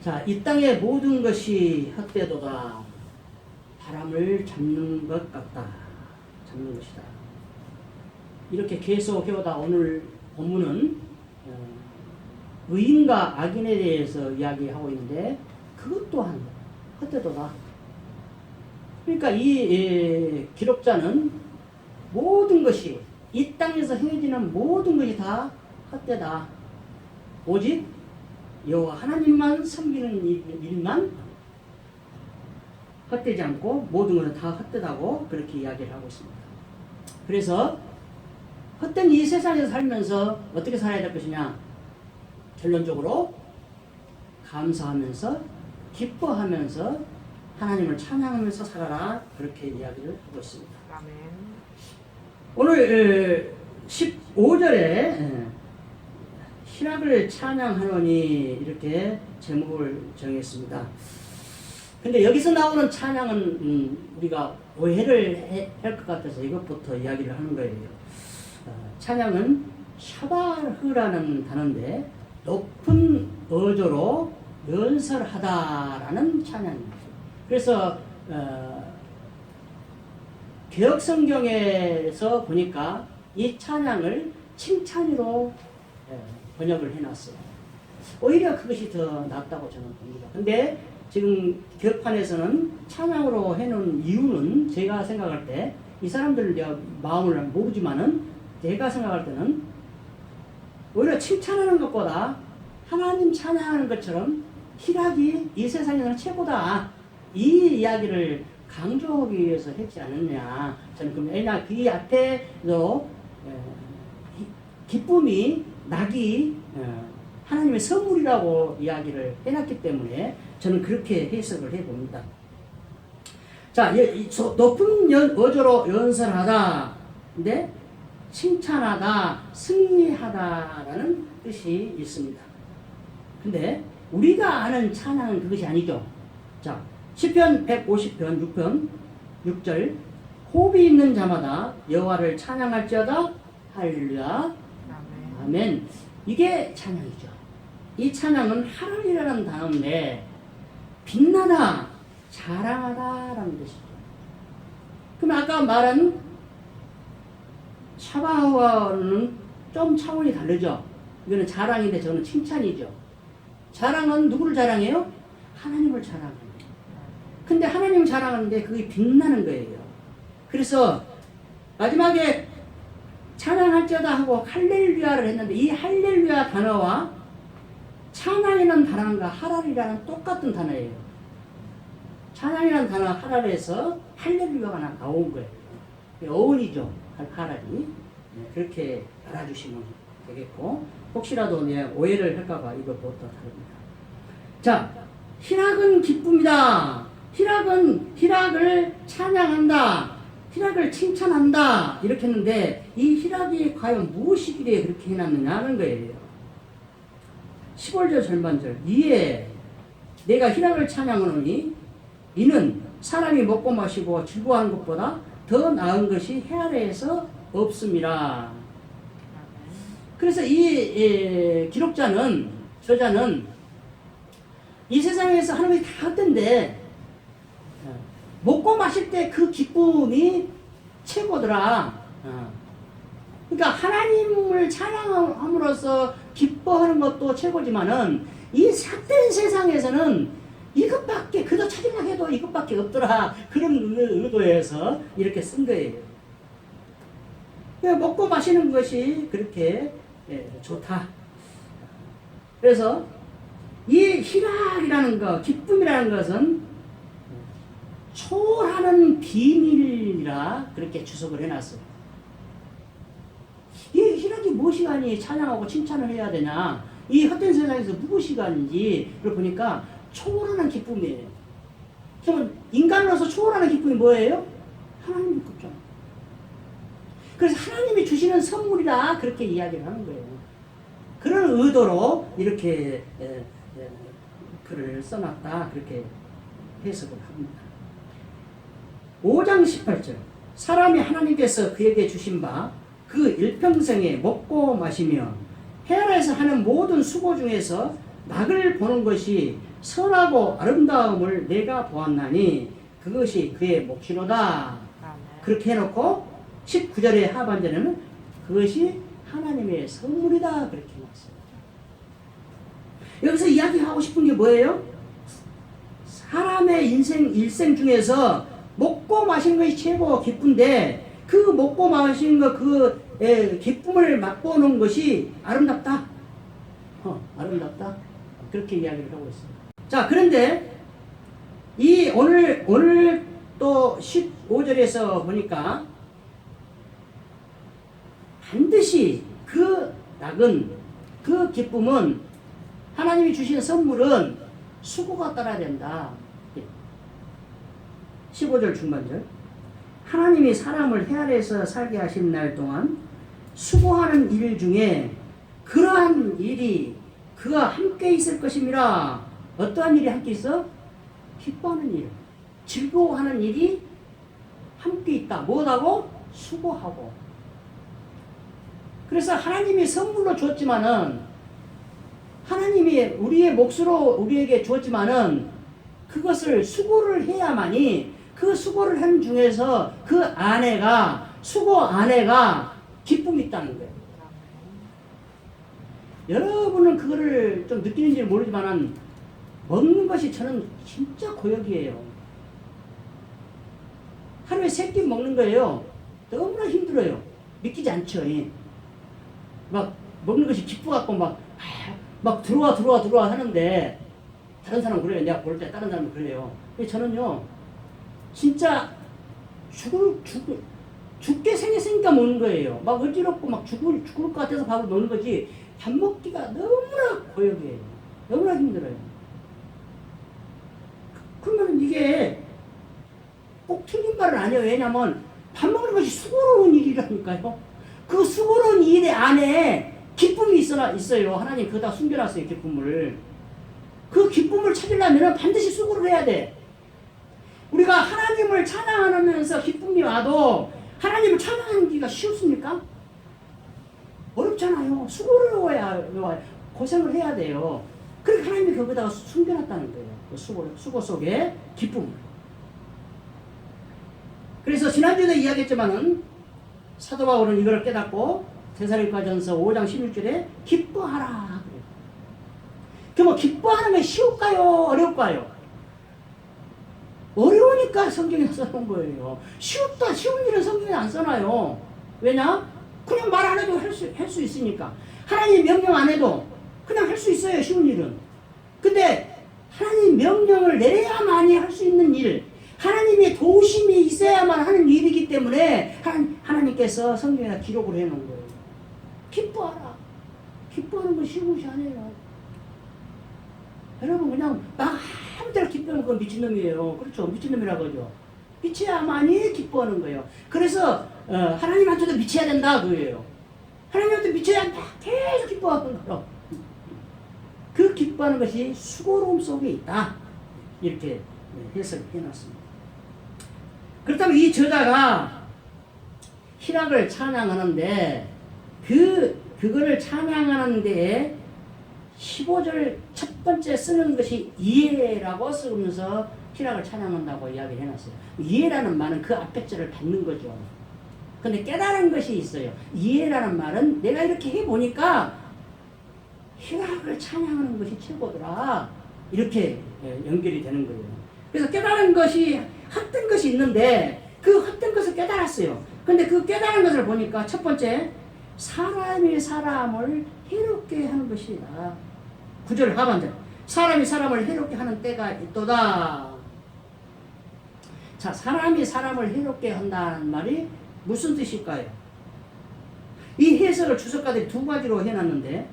자, 이 땅의 모든 것이 헛되도다. 바람을 잡는 것 같다. 잡는 것이다. 이렇게 계속 해오다 오늘 본문은 어, 의인과 악인에 대해서 이야기하고 있는데 그것 또한 헛되도다. 그러니까 이 예, 기록자는 모든 것이 이 땅에서 행해지는 모든 것이 다 헛되다. 오직 여호와 하나님만 섬기는 일- 일만 헛되지 않고 모든 것은 다 헛되다고 그렇게 이야기를 하고 있습니다. 그래서 헛된 이 세상에서 살면서 어떻게 살아야 될 것이냐? 결론적으로 감사하면서 기뻐하면서 하나님을 찬양하면서 살아라 그렇게 이야기를 하고 있습니다. 아멘. 오늘 15절에 희락을 찬양하노니 이렇게 제목을 정했습니다. 근데 여기서 나오는 찬양은 음, 우리가 오해를 할 것 같아서 이것부터 이야기를 하는 거예요. 어, 찬양은 샤바흐라는 단어인데 높은 어조로 연설하다라는 찬양입니다. 그래서 어, 개혁 성경에서 보니까 이 찬양을 칭찬으로 예, 번역을 해놨어요. 오히려 그것이 더 낫다고 저는 봅니다. 근데 지금 개혁판에서는 찬양으로 해놓은 이유는 제가 생각할 때 이 사람들 마음을 모르지만은 제가 생각할 때는 오히려 칭찬하는 것보다 하나님 찬양하는 것처럼 희락이 이 세상에서는 최고다. 이 이야기를 강조하기 위해서 했지 않느냐. 저는 그 왜냐 그 앞에도 기쁨이 낙이 어, 하나님의 선물이라고 이야기를 해놨기 때문에 저는 그렇게 해석을 해봅니다. 자, 소- 높은 연, 어조로 연설하다. 근데 칭찬하다, 승리하다라는 뜻이 있습니다. 근데 우리가 아는 찬양은 그것이 아니죠. 자, 시편 150편 6편 6절 호흡이 있는 자마다 여호와를 찬양할지어다 할렐루야 아멘. 이게 찬양이죠. 이 찬양은 하늘이라는 단어인데 빛나다, 자랑하다라는 뜻이죠. 그럼 아까 말한 샤바와는 좀 차원이 다르죠. 이거는 자랑인데 저는 칭찬이죠. 자랑은 누구를 자랑해요? 하나님을 자랑합니다. 근데 하나님 자랑하는데 그게 빛나는 거예요. 그래서 마지막에 찬양할지어다 하고 할렐루야를 했는데 이 할렐루야 단어와 찬양이라는 단어가 하랄이라는 똑같은 단어예요. 찬양이라는 단어 하랄에서 할렐루야가 나- 나온 거예요. 어원이죠. 할- 하랄이. 네, 그렇게 알아주시면 되겠고 혹시라도 내 오해를 할까봐 이것부터 다릅니다. 자, 희락은 기쁨이다. 희락은 희락을 찬양한다. 희락을 칭찬한다. 이렇게 했는데 이 희락이 과연 무엇이기에 그렇게 해놨느냐는 거예요. 15절 절반절 이에 내가 희락을 찬양하노니 이는 사람이 먹고 마시고 즐거워하는 것보다 더 나은 것이 해 아래에서 없습니다. 그래서 이 예, 기록자는 저자는 이 세상에서 하는 것이 다 어, 먹고 마실 때 그 기쁨이 최고더라. 어. 그러니까 하나님을 찬양함으로써 기뻐하는 것도 최고지만은 이 삭된 세상에서는 이것밖에 그저 찾으려 해도 이것밖에 없더라 그런 의- 의도에서 이렇게 쓴 거예요. 그냥 먹고 마시는 것이 그렇게 예, 좋다. 그래서 이 희락이라는 것, 기쁨이라는 것은 초월하는 비밀이라 그렇게 주석을 해놨어요. 이 희락이 무엇이가니 찬양하고 칭찬을 해야 되냐? 이 헛된 세상에서 무엇이가는지를 보니까 초월하는 기쁨이에요. 그러면 인간으로서 초월하는 기쁨이 뭐예요? 하나님 기쁘죠. 그래서 하나님이 주시는 선물이라 그렇게 이야기를 하는 거예요. 그런 의도로 이렇게 글을 써놨다 그렇게 해석을 합니다. 5장 18절 사람이 하나님께서 그에게 주신 바 그 일평생에 먹고 마시며 헤아라에서 하는 모든 수고 중에서 낙을 보는 것이 선하고 아름다움을 내가 보았나니 그것이 그의 몫이로다. 그렇게 해놓고 19절의 하반절에는 그것이 하나님의 선물이다 그렇게 해놨어요. 여기서 이야기하고 싶은 게 뭐예요? 사람의 인생 일생 중에서 먹고 마시는 것이 최고 기쁜데 그 먹고 마시는 것그 기쁨을 맛보는 것이 아름답다. 어, 아름답다. 그렇게 이야기를 하고 있어요. 자, 그런데 이 오늘 오늘 또 15절에서 보니까 반드시 그 낙은 그 기쁨은 하나님이 주신 선물은 수고가 따라야 된다. 15절 중반절. 하나님이 사람을 해 아래에서 살게 하신 날 동안 수고하는 일 중에 그러한 일이 그가 함께 있을 것임이라. 어떠한 일이 함께 있어? 기뻐하는 일, 즐거워하는 일이 함께 있다. 뭐하고? 수고하고. 그래서 하나님이 선물로 줬지만은 하나님이 우리의 몫으로 우리에게 주었지만은 그것을 수고를 해야만이 그 수고를 한 중에서 그 아내가 수고 아내가 기쁨이 있다는 거예요. 여러분은 그거를 좀 느끼는지 모르지만은 먹는 것이 저는 진짜 고역이에요. 하루에 세 끼 먹는 거예요. 너무나 힘들어요. 믿기지 않죠. 예. 막 먹는 것이 기뻐갖고 막, 아, 막 들어와 들어와 들어와 하는데 다른 사람은 그래요. 내가 볼 때 다른 사람은 그래요. 근데 저는요 진짜 죽을 죽을 죽게 생겼으니까 먹는 거예요. 막 어지럽고 막 죽을 죽을 것 같아서 밥을 먹는 거지 밥 먹기가 너무나 고역이에요. 너무나 힘들어요. 그러면 이게 꼭 틀린 말은 아니에요. 왜냐면 밥 먹는 것이 수고로운 일이라니까요. 그 수고로운 일 안에 기쁨이 있어, 있어요. 하나님 그다 숨겨놨어요. 기쁨을. 그 기쁨을 찾으려면 반드시 수고를 해야 돼. 우리가 하나님을 찬양하면서 기쁨이 와도 하나님을 찬양하기가 쉬웠습니까? 어렵잖아요. 수고를 해야, 고생을 해야 돼요. 그렇게 하나님이 거기다가 숨겨놨다는 거예요. 그 수고, 수고 속에 기쁨을. 그래서 지난주에도 이야기했지만은 사도 바울은 이걸 깨닫고 대사리과전서 5장 16절에 기뻐하라. 그럼 기뻐하는 게 쉬울까요? 어려울까요? 어려우니까 성경에 써놓은 거예요. 쉬웠다, 쉬운 일은 성경에 안 써놔요. 왜냐? 그냥 말 안 해도 할 수, 할 수 있으니까. 하나님 명령 안 해도 그냥 할 수 있어요, 쉬운 일은. 근데 하나님 명령을 내려야만이 할 수 있는 일, 하나님의 도우심이 있어야만 하는 일이기 때문에 하나님께서 성경에 기록을 해놓은 거예요. 기뻐하라. 기뻐하는 건 쉬운 것이 아니에요. 여러분 그냥 마음대로 기뻐하는 건 미친놈이에요. 그렇죠? 미친놈이라고 하죠. 미쳐야만이 기뻐하는 거예요. 그래서 어, 하나님한테도 미쳐야 된다 그거예요. 하나님한테 미쳐야 한다. 계속 기뻐하는 거로. 그 기뻐하는 것이 수고로움 속에 있다. 이렇게 해석해 놨습니다. 그렇다면 이 저자가 희락을 찬양하는데 그 그거를 찬양하는 데에 15절 첫 번째 쓰는 것이 이해라고 쓰면서 희락을 찬양한다고 이야기를 해놨어요. 이해라는 말은 그 앞에 절을 받는 거죠. 근데 깨달은 것이 있어요. 이해라는 말은 내가 이렇게 해보니까 희락을 찬양하는 것이 최고더라. 이렇게 예, 연결이 되는 거예요. 그래서 깨달은 것이 헛된 것이 있는데 그 헛된 것을 깨달았어요. 근데 그 깨달은 것을 보니까 첫 번째 사람이 사람을 해롭게 하는 것이다. 구절 하반절 사람이 사람을 해롭게 하는 때가 있도다. 자, 사람이 사람을 해롭게 한다는 말이 무슨 뜻일까요? 이 해석을 주석가들이 두 가지로 해놨는데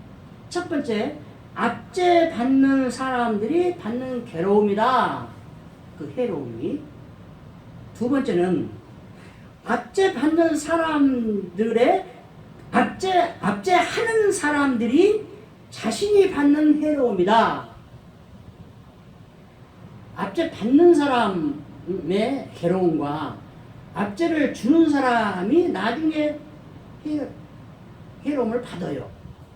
첫 번째 압제 받는 사람들이 받는 괴로움이다. 그 해로움이. 두 번째는 압제 받는 사람들의 압제 압제하는 사람들이 자신이 받는 해로움이다. 압제 받는 사람의 괴로움과 압제를 주는 사람이 나중에 해, 해로움을 받아요.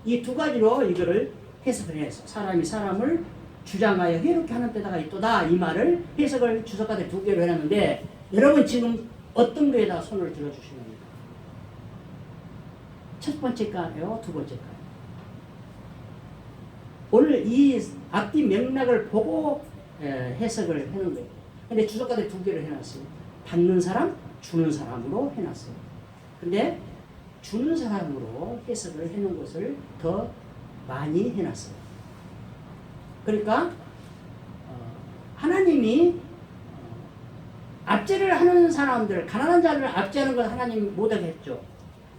이 두 가지로 이거를 해석을 했어. 사람이 사람을 주장하여 해롭게 하는 때다가 있도다. 이 말을 해석을 주석가들 두 개로 해놨는데 여러분 지금 어떤 거에다 손을 들어주시는 겁니까? 첫 번째가요, 두 번째가요. 오늘 이 앞뒤 맥락을 보고 에, 해석을 해놓은 거예요. 근데 주석가들 두 개를 해놨어요. 받는 사람, 주는 사람으로 해놨어요. 근데 주는 사람으로 해석을 해놓은 것을 더 많이 해놨어요. 그러니까 어, 하나님이 어, 압제를 하는 사람들, 가난한 자를 압제하는 건 하나님 못하게 했죠.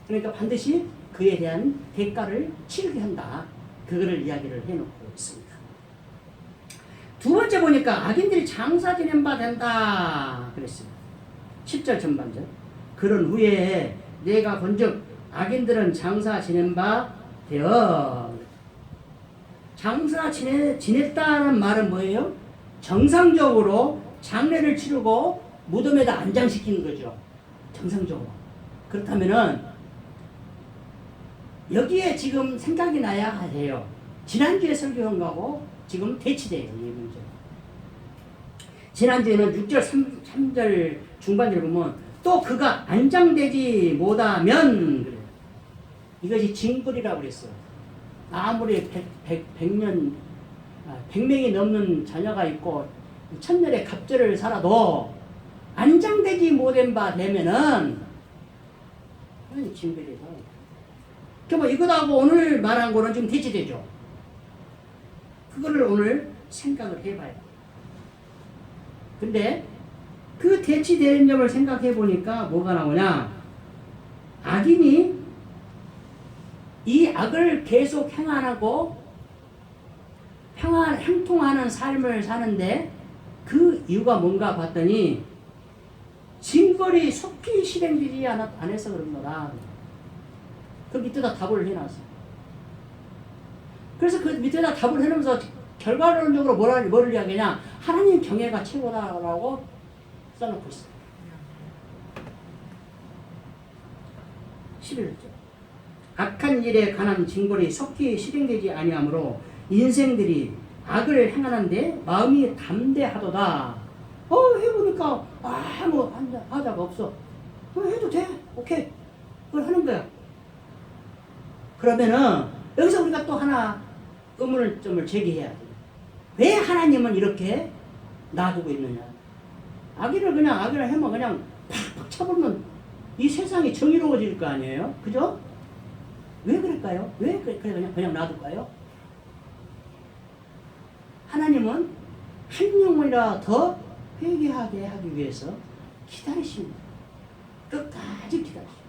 그러니까 반드시 그에 대한 대가를 치르게 한다. 그거를 이야기를 해놓고 있습니다. 두 번째 보니까 악인들이 장사 지낸 바 된다. 그랬습니다. 10절 전반절. 그런 후에 내가 본즉 악인들은 장사 지낸 바 되어 장사 지내, 지냈다는 말은 뭐예요? 정상적으로 장례를 치르고 무덤에다 안장시키는 거죠. 정상적으로. 그렇다면은 여기에 지금 생각이 나야 해요. 지난주에 설교한 거하고 지금 대치돼요. 이 문제. 지난주에는 6절 3, 3절 중반절 보면 또 그가 안장되지 못하면 그래요. 이것이 징벌이라고 그랬어요. 아무리 100, 100, 100 년, 100명이 넘는 자녀가 있고 천년의 갑절을 살아도 안장되지 못한 바 되면은 그건 징벌이죠. 그뭐 이거하고 오늘 말한 거는 좀 대치되죠. 그거를 오늘 생각을 해봐요. 근데 그 대치되는 점을 생각해 보니까 뭐가 나오냐? 악인이 이 악을 계속 행하고 평안 행통하는 삶을 사는데 그 이유가 뭔가 봤더니 징벌이 속히 실행되지 않- 않아서 그런 거다. 그 밑에다 답을 해놨어. 그래서 그 밑에다 답을 해놓으면서 결과론적으로 뭐라, 뭐를 이야기냐. 하나님 경애가 최고다라고 써놓고 있어. 11절. 악한 일에 관한 징벌이 속히 실행되지 아니하므로 인생들이 악을 행하는데 마음이 담대하도다. 어 해보니까 아무 한자- 하자가 없어. 어, 해도 돼. 오케이. 그걸 하는 거야. 그러면은 여기서 우리가 또 하나 의문점을 제기해야 돼. 왜 하나님은 이렇게 놔두고 있느냐? 악인을 그냥 악인을 해면 그냥 팍팍 쳐버리면 이 세상이 정의로워질 거 아니에요? 그죠? 왜 그럴까요? 왜 그냥 그냥 놔둘까요? 하나님은 한 영혼이라 더 회개하게 하기 위해서 기다리십니다. 끝까지 기다리십니다.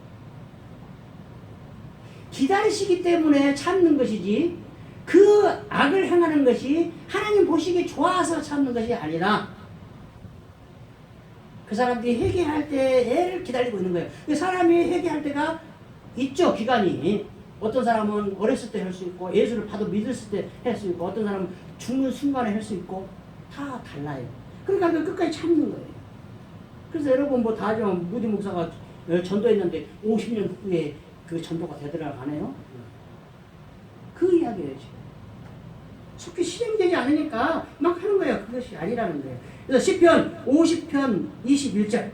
기다리시기 때문에 참는 것이지 그 악을 행하는 것이 하나님 보시기 좋아서 참는 것이 아니라 그 사람들이 회개할 때를 기다리고 있는 거예요. 그 사람이 회개할 때가 있죠, 기간이. 어떤 사람은 어렸을 때 할 수 있고, 예수를 봐도 믿었을 때 할 수 있고, 어떤 사람은 죽는 순간에 할 수 있고, 다 달라요. 그러니까 그 끝까지 참는 거예요. 그래서 여러분 뭐 다죠. 무디 목사가 어, 전도했는데 50년 후에 그 전도가 되더라 하네요. 그 이야기예요, 지금. 속히 실행되지 않으니까 막 하는 거예요. 그것이 아니라는 거예요. 그래서 10편 50편 21절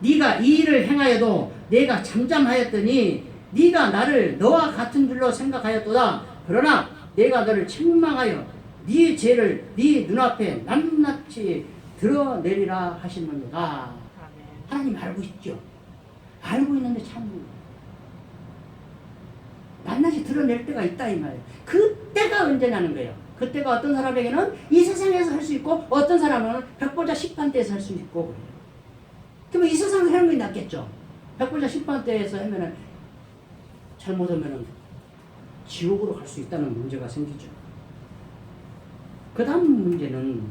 네가 이 일을 행하여도 내가 잠잠하였더니 네가 나를 너와 같은 줄로 생각하였도다. 그러나 내가 너를 책망하여 네 죄를 네 눈앞에 낱낱이 드러내리라 하시는도다. 하나님 알고 있죠. 알고 있는데 참는. 낱낱이 드러낼 때가 있다 이 말이에요. 그때가 언제냐는 거예요. 그때가 어떤 사람에게는 이 세상에서 할 수 있고 어떤 사람은 백보자 10반대에서 할 수 있고 그래요. 그러면 이 세상에서 하는 게 낫겠죠. 백보자 10반대에서 하면은 잘못하면은 지옥으로 갈 수 있다는 문제가 생기죠. 그 다음 문제는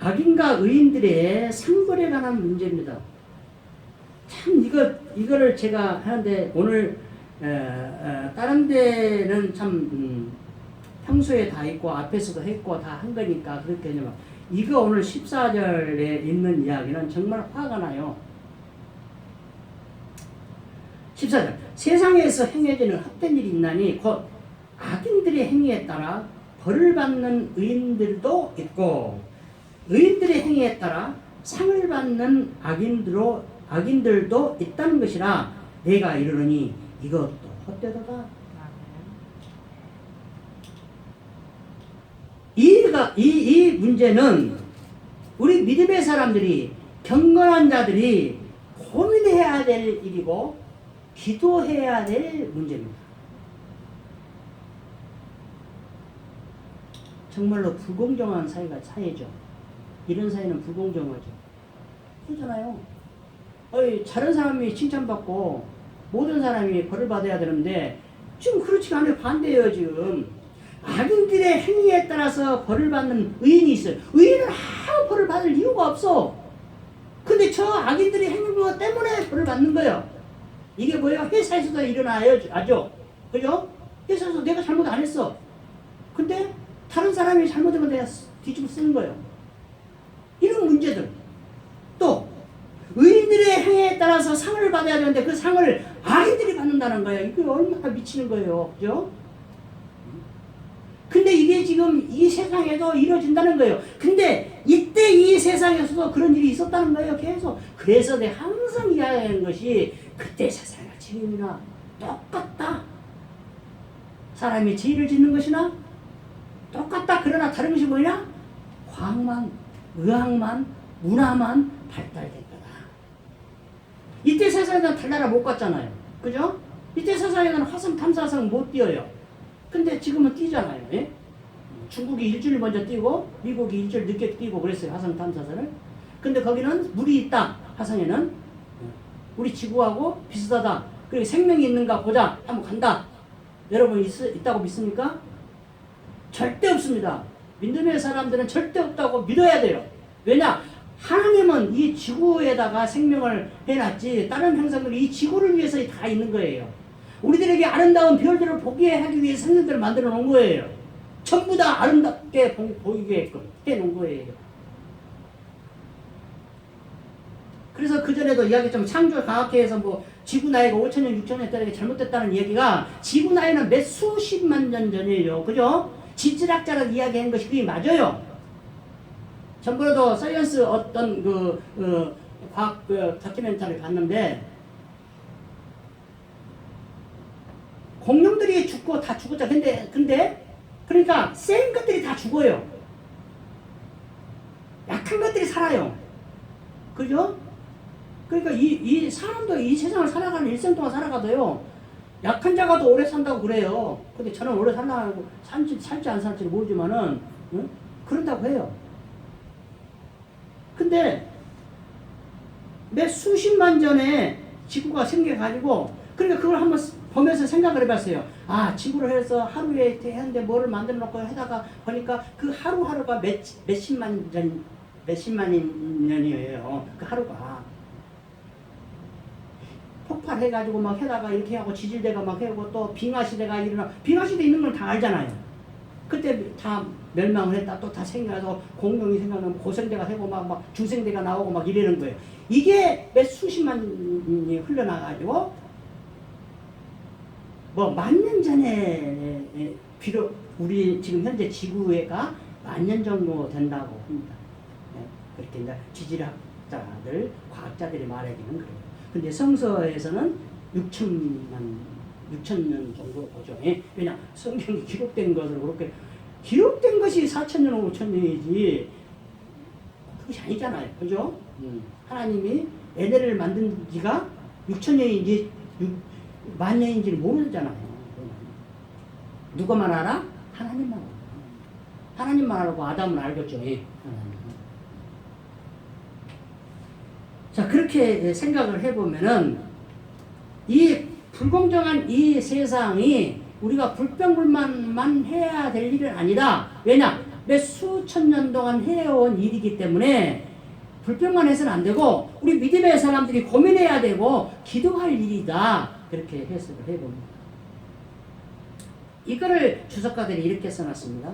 악인과 의인들의 상벌에 관한 문제입니다. 참 이거 이거를 제가 하는데 오늘 에, 에, 다른 데는 참 음, 평소에 다 있고 앞에서도 했고 다 한 거니까 그렇게 하지만 이거 오늘 14절에 있는 이야기는 정말 화가 나요. 14절 세상에서 행해지는 헛된 일이 있나니 곧 악인들의 행위에 따라 벌을 받는 의인들도 있고 의인들의 행위에 따라 상을 받는 악인들로 악인들도 있다는 것이라 내가 이르노니 이것도 헛되도다. 이가 이, 이 문제는 우리 믿음의 사람들이 경건한 자들이 고민해야 될 일이고 기도해야 될 문제입니다. 정말로 불공정한 사회가 사회죠. 이런 사회는 불공정하죠. 그러잖아요. 어이, 잘한 사람이 칭찬받고 모든 사람이 벌을 받아야 되는데 지금 그렇지가 않아요. 반대예요, 지금. 악인들의 행위에 따라서 벌을 받는 의인이 있어요. 의인은 아무 벌을 받을 이유가 없어. 근데 저 악인들의 행위 때문에 벌을 받는 거예요. 이게 뭐예요? 회사에서도 일어나요. 아죠? 그죠? 회사에서 내가 잘못 안 했어. 근데 다른 사람이 잘못하면 내가 뒤집어 쓰는 거예요. 이런 문제들. 또 의인들의 행위에 따라서 상을 받아야 되는데 그 상을 악인들이 받는다는 거예요. 이게 얼마나 미치는 거예요. 그죠? 근데 이게 지금 이 세상에도 이루어진다는 거예요. 근데 이때 이 세상에서도 그런 일이 있었다는 거예요. 계속. 그래서 내가 항상 이야기하는 것이 그때 세상과 지금이나 똑같다. 사람이 죄를 짓는 것이나 똑같다. 그러나 다른 것이 뭐냐? 과학만, 의학만, 문화만 발달된. 이때 세상에는 달나라 못 갔잖아요. 그죠? 이때 세상에는 화성 탐사선 못 뛰어요. 근데 지금은 뛰잖아요. 예? 중국이 일주일 먼저 뛰고 미국이 일주일 늦게 뛰고 그랬어요. 화성 탐사선을. 근데 거기는 물이 있다. 화성에는 우리 지구하고 비슷하다. 그리고 생명이 있는가 보자. 한번 간다. 여러분 있, 있다고 믿습니까? 절대 없습니다. 믿음의 사람들은 절대 없다고 믿어야 돼요. 왜냐? 하나님은 이 지구에다가 생명을 해놨지 다른 행성들이 이 지구를 위해서 다 있는 거예요. 우리들에게 아름다운 별들을 보게 하기 위해 생명들을 만들어 놓은 거예요. 전부 다 아름답게 보이게끔 해 놓은 거예요. 그래서 그 전에도 이야기했지만 창조 과학회에서 뭐 지구 나이가 5천 년, 6천년 때에 잘못됐다는 얘기가 지구 나이는 몇 수십만 년 전이에요. 그죠? 지질학자가 이야기한 것이 그게 맞아요. 전번에도 사이언스 어떤 그, 그 과학 그 다큐멘터리 봤는데 공룡들이 죽고 다 죽었다. 근데, 근데, 그러니까 센 것들이 다 죽어요. 약한 것들이 살아요. 그죠? 그러니까 이, 이 사람도 이 세상을 살아가는 일생 동안 살아가도요. 약한 자가도 오래 산다고 그래요. 근데 저는 오래 살라고 살지, 살지 안 살지 모르지만은, 응? 그런다고 해요. 근데, 몇 수십만 전에 지구가 생겨가지고, 그러니까 그걸 한번 보면서 생각을 해봤어요. 아, 지구를 해서 하루에 했는데 뭐를 만들어 놓고 하다가 보니까 그 하루하루가 몇, 몇십만 년, 몇십만 년이에요. 그 하루가. 폭발해가지고 막 해다가 이렇게 하고 지질대가 막 하고 또 빙하시대가 일어나. 빙하시대 있는 건다 알잖아요. 그때 다 멸망을 했다. 또 다 생겨서 공룡이 생겨나면 고생대가 되고 막, 막 중생대가 나오고 막 이러는 거예요. 이게 몇 수십만 년이 흘러나가지고 뭐 만 년 전에 비록 우리 지금 현재 지구가 만 년 정도 된다고 합니다. 네, 그렇게 이제 지질학자들, 과학자들이 말하기는 그래요. 근데 성서에서는 6천만 6천 년 정도 보죠. 예? 왜냐 성경이 기록된 것으로 그렇게 기록된 것이 4천 년, 5천 년이지 그것이 아니잖아요. 그죠? 음. 하나님이 애들을 만든 지가 6천 년인지 6, 만 년인지를 모르잖아요. 누가만 알아? 하나님만 알아. 하나님만 알고 아담은 알겠죠. 예. 자, 그렇게 생각을 해보면은 이 불공정한 이 세상이 우리가 불평불만만 해야 될 일은 아니다. 왜냐? 몇 수천 년 동안 해온 일이기 때문에 불평만 해서는 안 되고 우리 믿음의 사람들이 고민해야 되고 기도할 일이다. 그렇게 해석을 해봅니다. 이거를 주석가들이 이렇게 써놨습니다.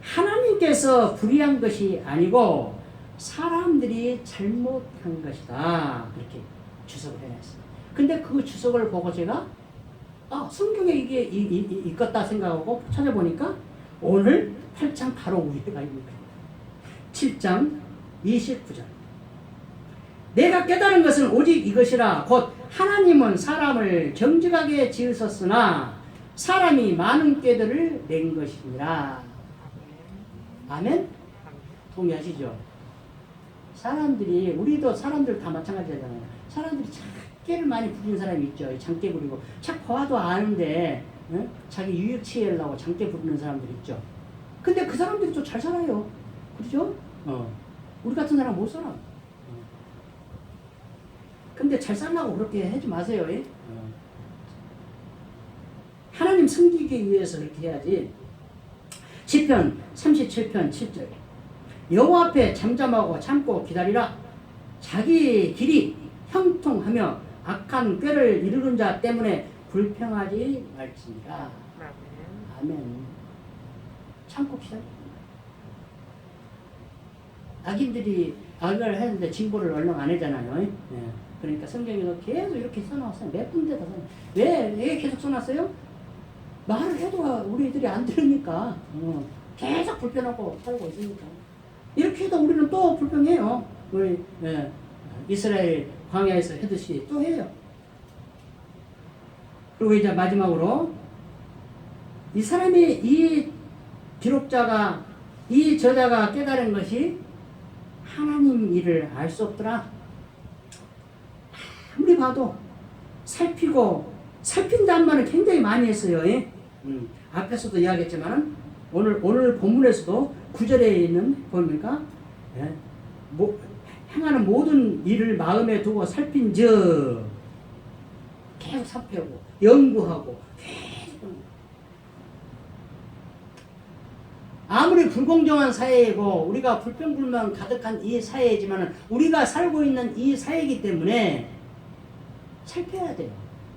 하나님께서 불의한 것이 아니고 사람들이 잘못한 것이다. 그렇게 주석을 해놨습니다. 근데 그 주석을 보고 제가 아 성경에 이게 이, 이, 이, 있겠다 생각하고 찾아보니까 오늘 8장 바로 위에가 있는 거예요. 7장 29절. 내가 깨달은 것은 오직 이것이라 곧 하나님은 사람을 정직하게 지으셨으나 사람이 많은 꾀들을 낸 것이니라. 아멘? 동의하시죠? 사람들이 우리도 사람들 다 마찬가지잖아요. 사람들이 장 깨를 많이 부리는 사람이 있죠. 장깨 부리고 착 봐도 아는데 응? 자기 유익 취하려고 장깨 부리는 사람들 있죠. 근데 그 사람들이 또 잘 살아요. 그렇죠? 어. 우리 같은 사람 못 살아. 어. 근데 잘 살라고 그렇게 하지 마세요. 예? 어. 하나님 섬기기 위해서 그렇게 해야지. 시편 37편 7절. 여호와 앞에 잠잠하고 참고 기다리라. 자기 길이 형통하며 악한 꾀를 이루는 자 때문에 불평하지 말지니라. 아멘. 참고 기다려. 악인들이 악을 했는데 징벌을 얼른 안 하잖아요. 예. 그러니까 성경에도 계속 이렇게 써놨어요. 몇 군데다 써. 왜, 왜 계속 써놨어요? 말을 해도 우리들이 안 들으니까. 어. 계속 불편하고 살고 있으니까. 이렇게 해도 우리는 또 불평해요. 우리 예. 이스라엘 광야에서 하듯이 또 해요. 그리고 이제 마지막으로 이 사람이 이 기록자가 이 저자가 깨달은 것이 하나님 일을 알 수 없더라. 아무리 봐도 살피고 살핀다는 말을 굉장히 많이 했어요. 예? 음, 앞에서도 이야기했지만은 오늘 오늘 본문에서도 구절에 있는 보니까 예? 뭐, 행하는 모든 일을 마음에 두고 살핀즉 계속 살펴고 연구하고 계속 아무리 불공정한 사회이고 우리가 불평불만 가득한 이 사회이지만 우리가 살고 있는 이 사회이기 때문에 살펴야 돼요.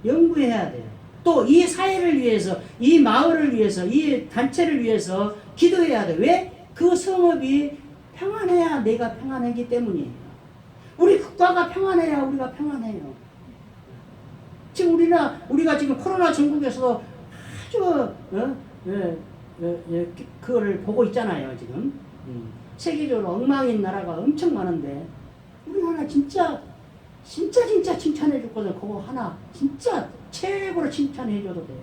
연구해야 돼요. 또 이 사회를 위해서, 이 마을을 위해서, 이 단체를 위해서 기도해야 돼. 왜? 그 성읍이 평안해야 내가 평안하기 때문이에요. 우리 국가가 평안해야 우리가 평안해요. 지금 우리나 우리가 지금 코로나 전국에서도 아주 어? 예, 예, 예, 그- 그거를 보고 있잖아요 지금 음. 세계적으로 엉망인 나라가 엄청 많은데 우리나라 진짜 진짜 진짜 칭찬해 줄 거는 그거 하나 진짜 최고로 칭찬해 줘도 돼요.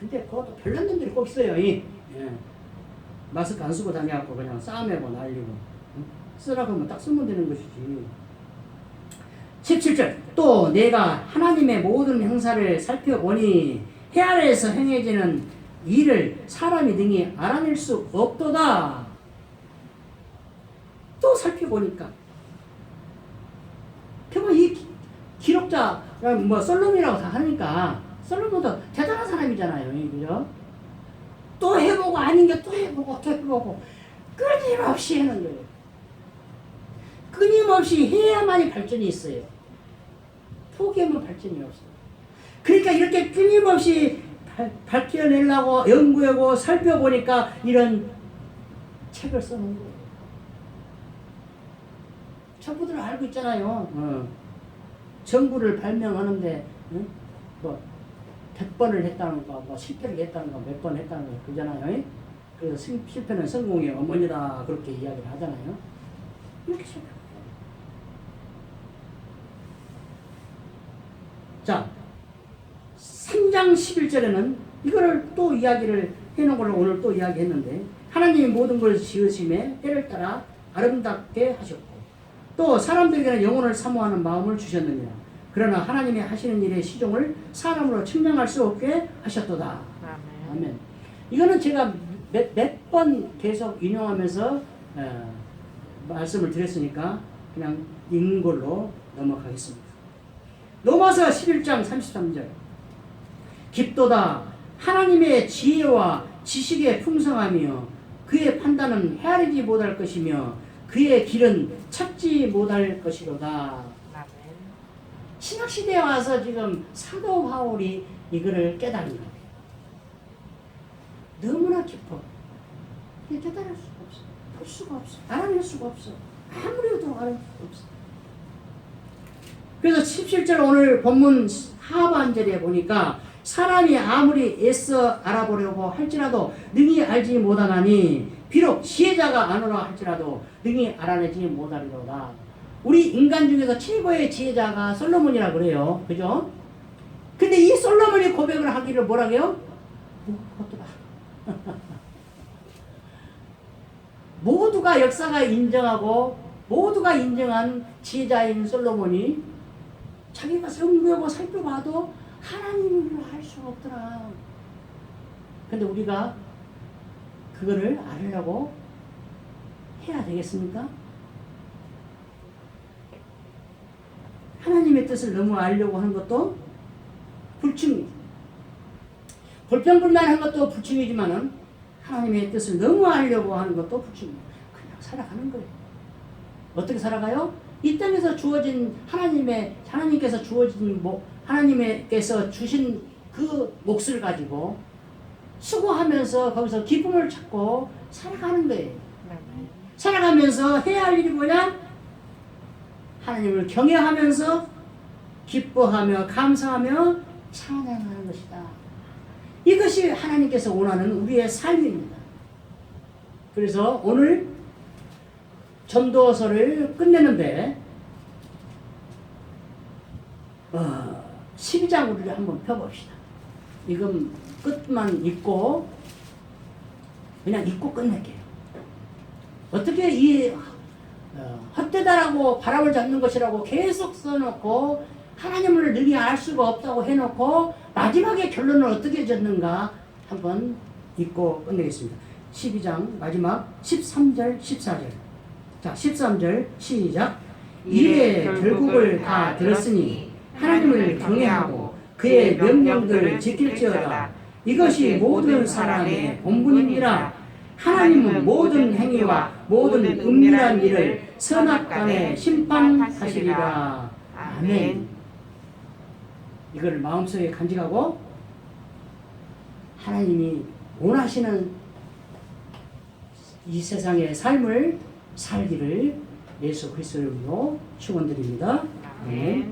근데 그것도 별난 놈들이 꼭 있어요. 이. 예. 마스크 안 쓰고 다녀갖고 그냥 싸매고 날리고 응? 쓰라고 하면 딱 쓰면 되는 것이지. 17절 또 내가 하나님의 모든 행사를 살펴보니 해 아래에서 행해지는 일을 사람이 능히 알아낼 수 없도다. 또 살펴보니까 그러면 이 기- 기록자 뭐 솔로몬이라고 다 하니까 솔로몬도 대단한 사람이잖아요, 그죠? 또 해보고 아닌 게 또 해보고 또 해보고 끊임없이 하는 거예요. 끊임없이 해야만이 발전이 있어요. 포기하면 발전이 없어요. 그러니까 이렇게 끊임없이 발, 밝혀내려고 연구하고 살펴보니까 이런 책을 써놓은 거예요. 첨부들 알고 있잖아요. 어. 정부를 발명하는데 응? 뭐 100번을 했다는 거, 뭐 실패를 했다는 거, 몇 번 했다는 거 그잖아요. 그래서 실- 실패는 성공의 어머니다 그렇게 이야기를 하잖아요. 이렇게 생각해요. 자, 3장 11절에는 이거를 또 이야기를 해놓은 걸로 오늘 또 이야기했는데 하나님이 모든 걸 지으심에 때를 따라 아름답게 하셨고 또 사람들에게는 영혼을 사모하는 마음을 주셨느니라. 그러나 하나님이 하시는 일의 시종을 사람으로 측량할 수 없게 하셨도다. 아멘. 이거는 제가 몇 번 계속 인용하면서 어, 말씀을 드렸으니까 그냥 읽는 걸로 넘어가겠습니다 로마서 11장 33절 깊도다 하나님의 지혜와 지식의 풍성하며 그의 판단은 헤아리지 못할 것이며 그의 길은 찾지 못할 것이로다 신학 시대에 와서 지금 사도 바울이 이거를 깨달은 거예요. 너무나 깊어. 깨달을 수가 없어. 볼 수가 없어. 알아낼 수가 없어. 아무리 해도 알아낼 수가 없어. 그래서 17절 오늘 본문 하반절에 보니까 사람이 아무리 애써 알아보려고 할지라도 능히 알지 못하나니 비록 지혜자가 아노라 할지라도 능히 알아내지 못하리로다. 우리 인간 중에서 최고의 지혜자가 솔로몬이라 그래요. 그죠? 근데 이 솔로몬이 고백을 하기를 뭐라고요? 무엇도다. 모두가 역사가 인정하고 모두가 인정한 지혜자인 솔로몬이 자기가 성경을 살펴봐도 하나님을 알 수가 없더라. 근데 우리가 그거를 알으려고 해야 되겠습니까? 하나님의 뜻을 너무 알려고 하는 것도 불충이 불평불만한 것도 불충이지만은 하나님의 뜻을 너무 알려고 하는 것도 불충이에요. 그냥 살아가는 거예요. 어떻게 살아가요? 이 땅에서 주어진 하나님의 하나님께서 주어진 목 하나님께서 주신 그 몫을 가지고 수고하면서 거기서 기쁨을 찾고 살아가는 거예요. 살아가면서 해야 할 일이 뭐냐? 하나님을 경외하면서 기뻐하며 감사하며 찬양하는 것이다. 이것이 하나님께서 원하는 우리의 삶입니다. 그래서 오늘 전도서를 끝내는데 어, 12장 우리를 한번 펴봅시다. 이건 끝만 읽고 그냥 읽고 끝낼게요. 어떻게 이 어, 헛되다라고 바람을 잡는 것이라고 계속 써놓고 하나님을 능히 알 수가 없다고 해놓고 마지막에 결론을 어떻게 졌는가 한번 읽고 끝내겠습니다. 12장 마지막 13절 14절 자 13절 시작. 이에 결국을 다 들었으니 하나님을 경외하고 그의 명령들을 지킬지어다. 이것이 모든 사람의 본분이니라 하나님은 모든 행위와 모든 은밀한 일을 선악간에 심판하시리라. 아멘. 이걸 마음속에 간직하고 하나님이 원하시는 이 세상의 삶을 살기를 예수 그리스도로 축원드립니다. 아멘.